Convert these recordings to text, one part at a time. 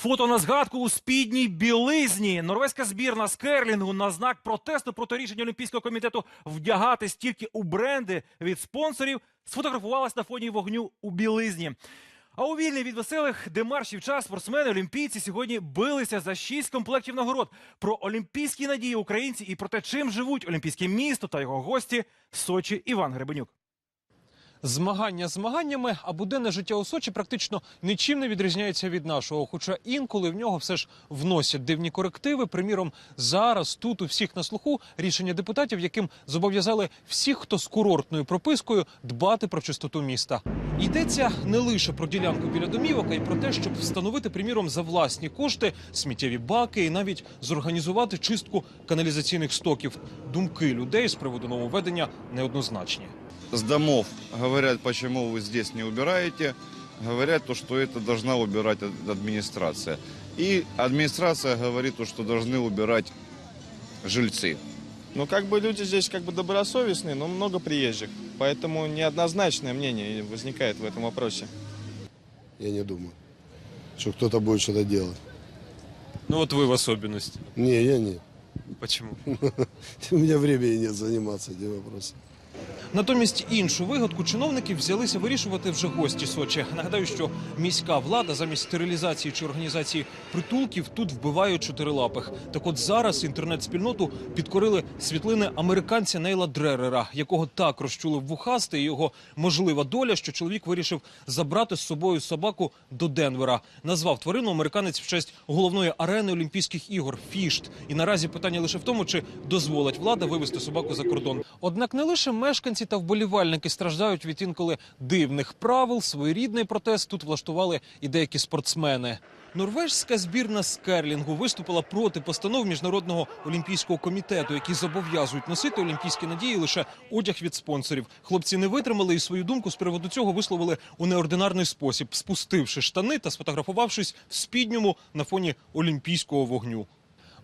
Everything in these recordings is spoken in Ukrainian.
Фото на згадку у спідній білизні. Норвезька збірна з керлінгу на знак протесту проти рішення Олімпійського комітету вдягатись тільки у бренди від спонсорів сфотографувалась на фоні вогню у білизні. А у вільний від веселих демаршів час спортсмени олімпійці сьогодні билися за шість комплектів нагород про олімпійські надії українці і про те, чим живуть олімпійське місто та його гості Сочі Іван Гребенюк. Змагання змаганнями, а буденне життя у Сочі практично нічим не відрізняється від нашого. Хоча інколи в нього все ж вносять дивні корективи. Приміром, зараз тут у всіх на слуху рішення депутатів, яким зобов'язали всіх, хто з курортною пропискою, дбати про чистоту міста. Йдеться не лише про ділянку біля домівок, а й про те, щоб встановити, приміром, за власні кошти сміттєві баки і навіть зорганізувати чистку каналізаційних стоків. Думки людей з приводу нововведення неоднозначні. С домов говорят, почему вы здесь не убираете, говорят то, что это должна убирать ад- администрация. И администрация говорит то, что должны убирать жильцы. Ну, как бы люди здесь как бы добросовестные, но много приезжих. Поэтому неоднозначное мнение возникает в этом вопросе. Я не думаю, что кто-то будет что-то делать. Ну вот вы в особенности. Не, я не. Почему? У меня времени нет заниматься этим вопросом. Натомість іншу вигадку чиновники взялися вирішувати вже гості Сочі. Нагадаю, що міська влада замість стерилізації чи організації притулків тут вбиває чотирилапих. Так от зараз інтернет-спільноту підкорили світлини американця Нейла Дререра, якого так розчули вухасти, і його можлива доля, що чоловік вирішив забрати з собою собаку до Денвера. Назвав тварину американець в честь головної арени Олімпійських ігор Фішт. І наразі питання лише в тому, чи дозволить влада вивезти собаку за кордон. Однак не лише мешканці та вболівальники страждають від інколи дивних правил. Своєрідний протест тут влаштували і деякі спортсмени. Норвежська збірна з керлінгу виступила проти постанов міжнародного олімпійського комітету, які зобов'язують носити олімпійські надії лише одяг від спонсорів. Хлопці не витримали і свою думку з приводу цього висловили у неординарний спосіб, спустивши штани та сфотографувавшись в спідньому на фоні олімпійського вогню.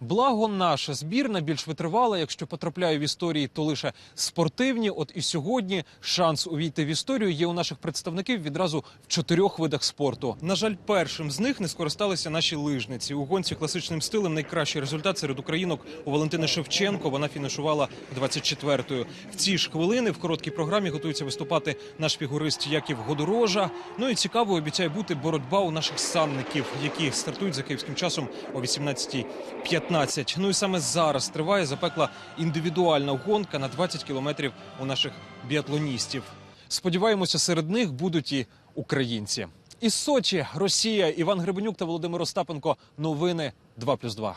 Благо, наша збірна більш витривала, якщо потрапляє в історії, то лише спортивні. От і сьогодні шанс увійти в історію є у наших представників відразу в чотирьох видах спорту. На жаль, першим з них не скористалися наші лижниці. У гонці класичним стилем найкращий результат серед українок у Валентини Шевченко. Вона фінішувала 24-ю. В ці ж хвилини в короткій програмі готується виступати наш фігурист Яків Годорожа. Ну і цікавою обіцяє бути боротьба у наших санників, які стартують за київським часом о 18.15. Ну і саме зараз триває запекла індивідуальна гонка на 20 кілометрів у наших біатлоністів. Сподіваємося, серед них будуть і українці. Із Сочі, Росія, Іван Гребенюк та Володимир Остапенко. Новини 2+,2.